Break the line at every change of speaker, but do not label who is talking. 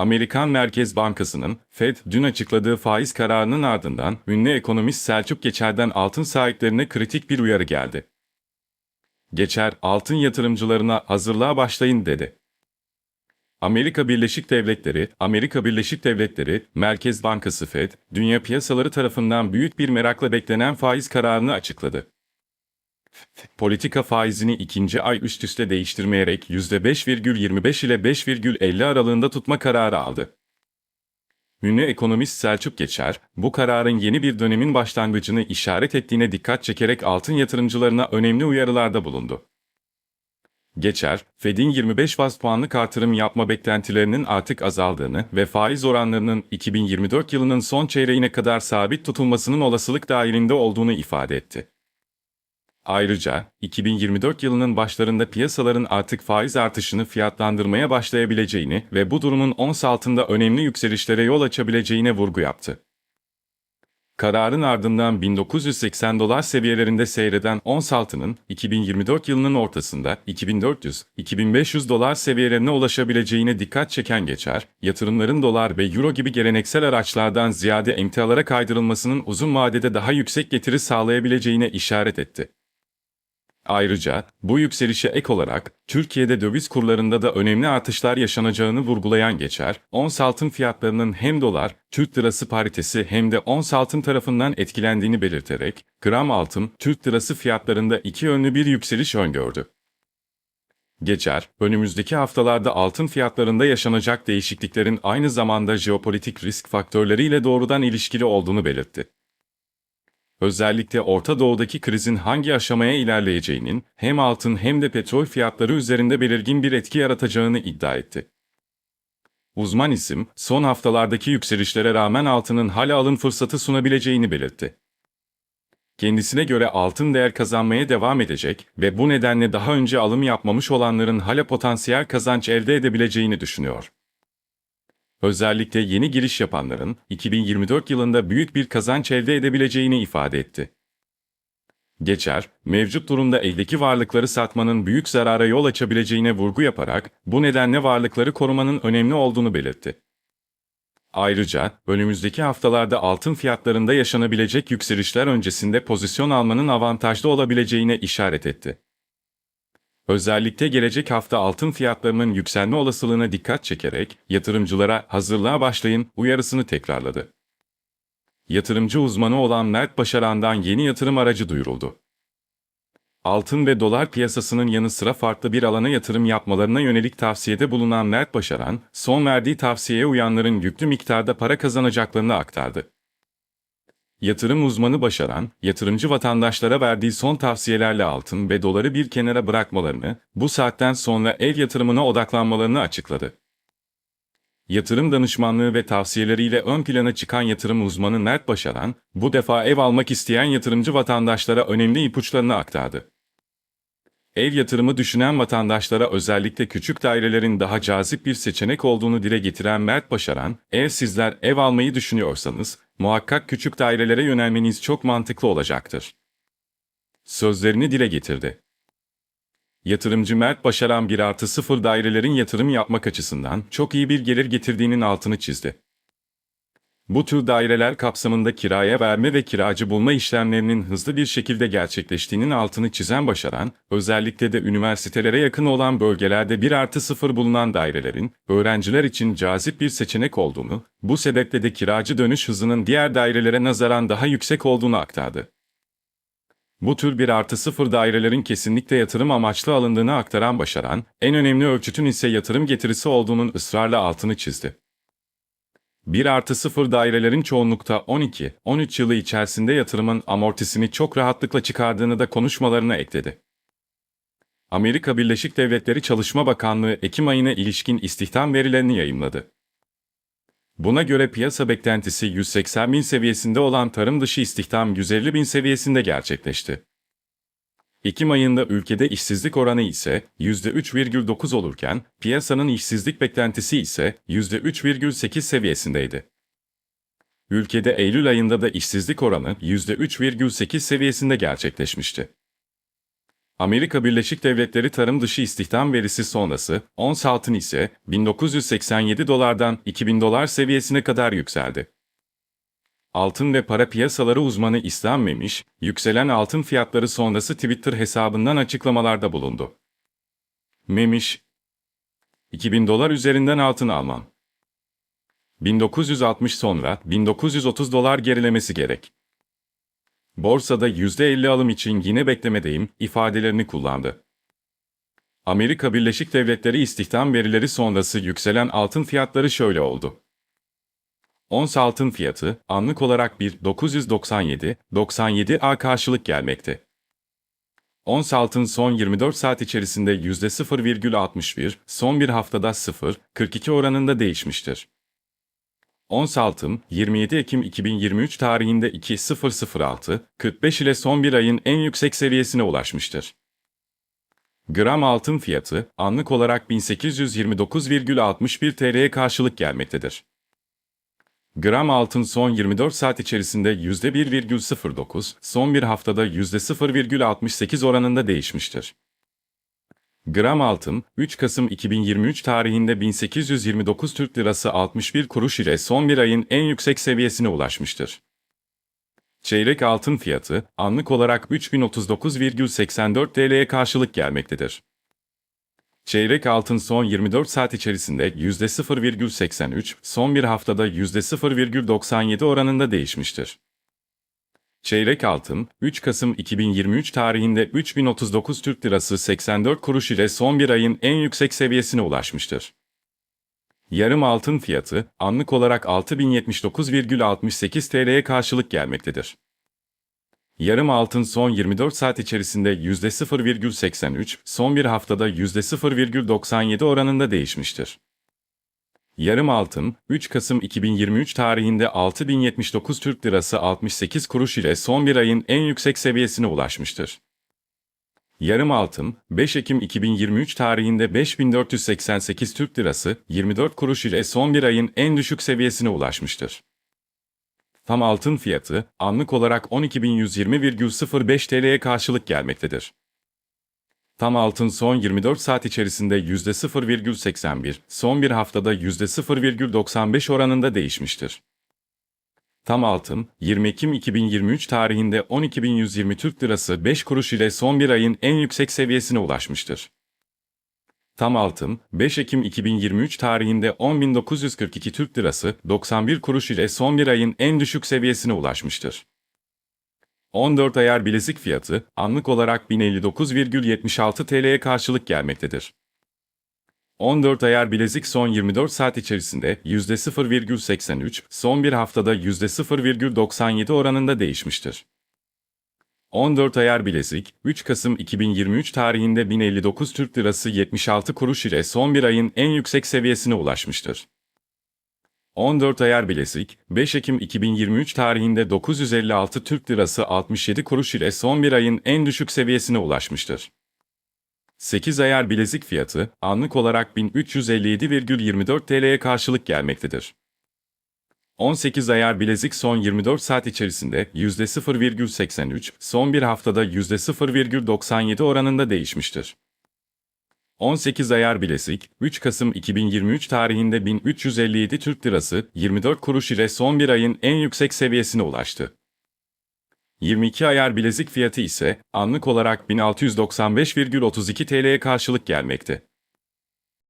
Amerikan Merkez Bankası'nın Fed dün açıkladığı faiz kararının ardından ünlü ekonomist Selçuk Geçer'den altın sahiplerine kritik bir uyarı geldi. Geçer, altın yatırımcılarına hazırlığa başlayın dedi. Amerika Birleşik Devletleri, Amerika Birleşik Devletleri Merkez Bankası Fed, dünya piyasaları tarafından büyük bir merakla beklenen faiz kararını açıkladı. Politika faizini ikinci ay üst üste değiştirmeyerek %5,25 ile 5,50 aralığında tutma kararı aldı. Ünlü ekonomist Selçuk Geçer, bu kararın yeni bir dönemin başlangıcını işaret ettiğine dikkat çekerek altın yatırımcılarına önemli uyarılarda bulundu. Geçer, Fed'in 25 baz puanlık artırım yapma beklentilerinin artık azaldığını ve faiz oranlarının 2024 yılının son çeyreğine kadar sabit tutulmasının olasılık dahilinde olduğunu ifade etti. Ayrıca 2024 yılının başlarında piyasaların artık faiz artışını fiyatlandırmaya başlayabileceğini ve bu durumun ons altında önemli yükselişlere yol açabileceğine vurgu yaptı. Kararın ardından 1980 dolar seviyelerinde seyreden ons altının 2024 yılının ortasında 2400-2500 dolar seviyelerine ulaşabileceğine dikkat çeken geçer, yatırımların dolar ve euro gibi geleneksel araçlardan ziyade emtialara kaydırılmasının uzun vadede daha yüksek getiri sağlayabileceğine işaret etti. Ayrıca bu yükselişe ek olarak Türkiye'de döviz kurlarında da önemli artışlar yaşanacağını vurgulayan geçer, ons altın fiyatlarının hem dolar, Türk lirası paritesi hem de ons altın tarafından etkilendiğini belirterek, gram altın, Türk lirası fiyatlarında iki yönlü bir yükseliş öngördü. Geçer, önümüzdeki haftalarda altın fiyatlarında yaşanacak değişikliklerin aynı zamanda jeopolitik risk faktörleriyle doğrudan ilişkili olduğunu belirtti özellikle Orta Doğu'daki krizin hangi aşamaya ilerleyeceğinin hem altın hem de petrol fiyatları üzerinde belirgin bir etki yaratacağını iddia etti. Uzman isim, son haftalardaki yükselişlere rağmen altının hala alın fırsatı sunabileceğini belirtti. Kendisine göre altın değer kazanmaya devam edecek ve bu nedenle daha önce alım yapmamış olanların hala potansiyel kazanç elde edebileceğini düşünüyor. Özellikle yeni giriş yapanların 2024 yılında büyük bir kazanç elde edebileceğini ifade etti. Geçer, mevcut durumda eldeki varlıkları satmanın büyük zarara yol açabileceğine vurgu yaparak bu nedenle varlıkları korumanın önemli olduğunu belirtti. Ayrıca önümüzdeki haftalarda altın fiyatlarında yaşanabilecek yükselişler öncesinde pozisyon almanın avantajlı olabileceğine işaret etti. Özellikle gelecek hafta altın fiyatlarının yükselme olasılığına dikkat çekerek yatırımcılara hazırlığa başlayın uyarısını tekrarladı. Yatırımcı uzmanı olan Mert Başaran'dan yeni yatırım aracı duyuruldu. Altın ve dolar piyasasının yanı sıra farklı bir alana yatırım yapmalarına yönelik tavsiyede bulunan Mert Başaran, son verdiği tavsiyeye uyanların yüklü miktarda para kazanacaklarını aktardı. Yatırım uzmanı başaran, yatırımcı vatandaşlara verdiği son tavsiyelerle altın ve doları bir kenara bırakmalarını, bu saatten sonra ev yatırımına odaklanmalarını açıkladı. Yatırım danışmanlığı ve tavsiyeleriyle ön plana çıkan yatırım uzmanı Mert Başaran, bu defa ev almak isteyen yatırımcı vatandaşlara önemli ipuçlarını aktardı. Ev yatırımı düşünen vatandaşlara özellikle küçük dairelerin daha cazip bir seçenek olduğunu dile getiren Mert Başaran, eğer sizler ev almayı düşünüyorsanız, muhakkak küçük dairelere yönelmeniz çok mantıklı olacaktır. Sözlerini dile getirdi. Yatırımcı Mert Başaran 1 artı 0 dairelerin yatırım yapmak açısından çok iyi bir gelir getirdiğinin altını çizdi. Bu tür daireler kapsamında kiraya verme ve kiracı bulma işlemlerinin hızlı bir şekilde gerçekleştiğinin altını çizen başaran, özellikle de üniversitelere yakın olan bölgelerde 1 artı 0 bulunan dairelerin, öğrenciler için cazip bir seçenek olduğunu, bu sebeple de kiracı dönüş hızının diğer dairelere nazaran daha yüksek olduğunu aktardı. Bu tür 1 artı 0 dairelerin kesinlikle yatırım amaçlı alındığını aktaran başaran, en önemli ölçütün ise yatırım getirisi olduğunun ısrarla altını çizdi. 1 artı 0 dairelerin çoğunlukta 12-13 yılı içerisinde yatırımın amortisini çok rahatlıkla çıkardığını da konuşmalarına ekledi. Amerika Birleşik Devletleri Çalışma Bakanlığı Ekim ayına ilişkin istihdam verilerini yayımladı. Buna göre piyasa beklentisi 180 bin seviyesinde olan tarım dışı istihdam 150 bin seviyesinde gerçekleşti. Ekim ayında ülkede işsizlik oranı ise %3,9 olurken piyasanın işsizlik beklentisi ise %3,8 seviyesindeydi. Ülkede Eylül ayında da işsizlik oranı %3,8 seviyesinde gerçekleşmişti. Amerika Birleşik Devletleri tarım dışı istihdam verisi sonrası, ons altın ise 1987 dolardan 2000 dolar seviyesine kadar yükseldi. Altın ve para piyasaları uzmanı İslam Memiş, yükselen altın fiyatları sonrası Twitter hesabından açıklamalarda bulundu. Memiş, 2000 dolar üzerinden altın almam. 1960 sonra 1930 dolar gerilemesi gerek. Borsada %50 alım için yine beklemedeyim ifadelerini kullandı. Amerika Birleşik Devletleri istihdam verileri sonrası yükselen altın fiyatları şöyle oldu. Ons altın fiyatı anlık olarak 1.997-97 A karşılık gelmekte. Ons altın son 24 saat içerisinde %0,61, son bir haftada 0,42 oranında değişmiştir. Ons altın 27 Ekim 2023 tarihinde 2006 45 ile son bir ayın en yüksek seviyesine ulaşmıştır. Gram altın fiyatı anlık olarak 1829,61 TL'ye karşılık gelmektedir. Gram altın son 24 saat içerisinde %1,09, son bir haftada %0,68 oranında değişmiştir. Gram altın, 3 Kasım 2023 tarihinde 1829 Türk Lirası 61 kuruş ile son bir ayın en yüksek seviyesine ulaşmıştır. Çeyrek altın fiyatı, anlık olarak 3039,84 TL'ye karşılık gelmektedir. Çeyrek altın son 24 saat içerisinde %0,83, son bir haftada %0,97 oranında değişmiştir. Çeyrek altın, 3 Kasım 2023 tarihinde 3039 Türk Lirası 84 kuruş ile son bir ayın en yüksek seviyesine ulaşmıştır. Yarım altın fiyatı, anlık olarak 6079,68 TL'ye karşılık gelmektedir. Yarım altın son 24 saat içerisinde %0,83, son bir haftada %0,97 oranında değişmiştir. Yarım altın, 3 Kasım 2023 tarihinde 6079 Türk Lirası 68 kuruş ile son bir ayın en yüksek seviyesine ulaşmıştır. Yarım altın, 5 Ekim 2023 tarihinde 5488 Türk Lirası 24 kuruş ile son bir ayın en düşük seviyesine ulaşmıştır. Tam altın fiyatı anlık olarak 12.120,05 TL'ye karşılık gelmektedir. Tam altın son 24 saat içerisinde %0,81, son bir haftada %0,95 oranında değişmiştir. Tam altın, 20 Ekim 2023 tarihinde 12.120 Türk Lirası 5 kuruş ile son bir ayın en yüksek seviyesine ulaşmıştır. Tam altın, 5 Ekim 2023 tarihinde 10.942 Türk Lirası 91 kuruş ile son bir ayın en düşük seviyesine ulaşmıştır. 14 ayar bilezik fiyatı anlık olarak 1059,76 TL'ye karşılık gelmektedir. 14 ayar bilezik son 24 saat içerisinde %0,83, son bir haftada %0,97 oranında değişmiştir. 14 ayar bilezik, 3 Kasım 2023 tarihinde 1059 Türk Lirası 76 kuruş ile son bir ayın en yüksek seviyesine ulaşmıştır. 14 ayar bilezik, 5 Ekim 2023 tarihinde 956 Türk Lirası 67 kuruş ile son bir ayın en düşük seviyesine ulaşmıştır. 8 ayar bilezik fiyatı anlık olarak 1357,24 TL'ye karşılık gelmektedir. 18 ayar bilezik son 24 saat içerisinde %0,83, son bir haftada %0,97 oranında değişmiştir. 18 ayar bilezik, 3 Kasım 2023 tarihinde 1357 Türk Lirası 24 kuruş ile son bir ayın en yüksek seviyesine ulaştı. 22 ayar bilezik fiyatı ise anlık olarak 1695,32 TL'ye karşılık gelmekte.